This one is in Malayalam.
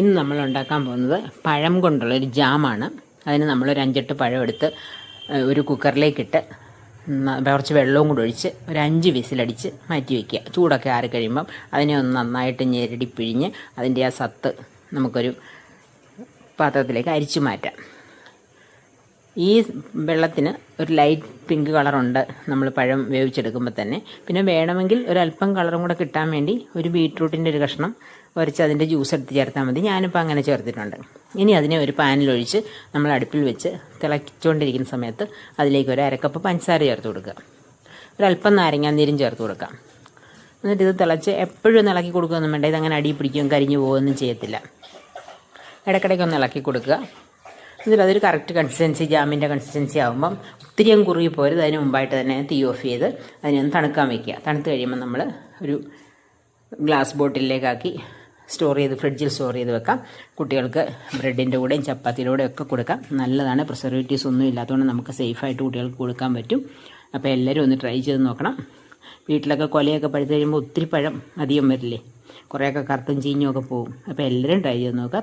ഇന്ന് നമ്മൾ ഉണ്ടാക്കാൻ പോകുന്നത് പഴം കൊണ്ടുള്ള ഒരു ജാമാണ്. അതിന് ഒരു അഞ്ചെട്ട് പഴം എടുത്ത് ഒരു കുക്കറിലേക്കിട്ട് കുറച്ച് വെള്ളവും കൂടി ഒഴിച്ച് ഒരു അഞ്ച് വിസിലടിച്ച് മാറ്റി വയ്ക്കുക ചൂടൊക്കെ ആറി കഴിയുമ്പം അതിനെ ഒന്ന് നന്നായിട്ട് ഞെരടി പിഴിഞ്ഞ് അതിന്റെ ആ സത്ത് നമുക്കൊരു പാത്രത്തിലേക്ക് അരിച്ചു മാറ്റാം. ഈ വെള്ളത്തിന് ഒരു ലൈറ്റ് പിങ്ക് കളറുണ്ട് നമ്മൾ പഴം വേവിച്ചെടുക്കുമ്പോൾ തന്നെ. പിന്നെ വേണമെങ്കിൽ ഒരല്പം കളറും കൂടെ കിട്ടാൻ വേണ്ടി ഒരു ബീട്രൂട്ടിന്റെ ഒരു കഷ്ണം ഉരച്ച് അതിന്റെ ജ്യൂസ് എടുത്ത് ചേർത്താൽ മതി. ഞാനിപ്പോൾ അങ്ങനെ ചേർത്തിട്ടുണ്ട്. ഇനി അതിനെ ഒരു പാനിലൊഴിച്ച് നമ്മൾ അടുപ്പിൽ വെച്ച് തിളച്ചുകൊണ്ടിരിക്കുന്ന സമയത്ത് അതിലേക്ക് ഒരു അരക്കപ്പ് പഞ്ചസാര ചേർത്ത് കൊടുക്കുക. ഒരല്പം നാരങ്ങാനീരും ചേർത്ത് കൊടുക്കാം. എന്നിട്ട് ഇത് തിളച്ച് എപ്പോഴും ഇളക്കി കൊടുക്കുകയൊന്നും വേണ്ട. ഇതങ്ങനെ അടി പിടിക്കുകയും കരിഞ്ഞു പോവുകയൊന്നും ചെയ്യത്തില്ല. ഇടയ്ക്കിടയ്ക്ക് ഒന്ന് ഇളക്കി കൊടുക്കുക. അതൊരു കറക്റ്റ് കൺസിസ്റ്റൻസി ജാമിന്റെ കൺസിസ്റ്റൻസി ആകുമ്പം ഒത്തിരി അങ്ങ് കുറുകി പോരുത്. അതിന് മുമ്പായിട്ട് തന്നെ തീ ഓഫ് ചെയ്ത് അതിനെ ഒന്ന് തണുക്കാൻ വയ്ക്കുക തണുത്ത് കഴിയുമ്പോൾ നമ്മൾ ഒരു ഗ്ലാസ് ബോട്ടിലേക്കാക്കി സ്റ്റോർ ചെയ്ത് ഫ്രിഡ്ജിൽ സ്റ്റോർ ചെയ്ത് വെക്കാം. കുട്ടികൾക്ക് ബ്രെഡിന്റെ കൂടെയും ചപ്പാത്തിയുടെ കൂടെയും ഒക്കെ കൊടുക്കാം. നല്ലതാണ്. പ്രിസർവേറ്റീവ്സ് ഒന്നും ഇല്ലാത്തതുകൊണ്ട് നമുക്ക് സേഫായിട്ട് കുട്ടികൾക്ക് കൊടുക്കാൻ പറ്റും. അപ്പോൾ എല്ലാവരും ഒന്ന് ട്രൈ ചെയ്ത് നോക്കണം. വീട്ടിലൊക്കെ കൊലയൊക്കെ പഴുത്ത് കഴിയുമ്പോൾ ഒത്തിരി പഴം അധികം വരില്ലേ? കുറേയൊക്കെ കറുത്തും ചീഞ്ഞും ഒക്കെ പോകും. അപ്പോൾ എല്ലാവരും ട്രൈ ചെയ്ത് നോക്കുക.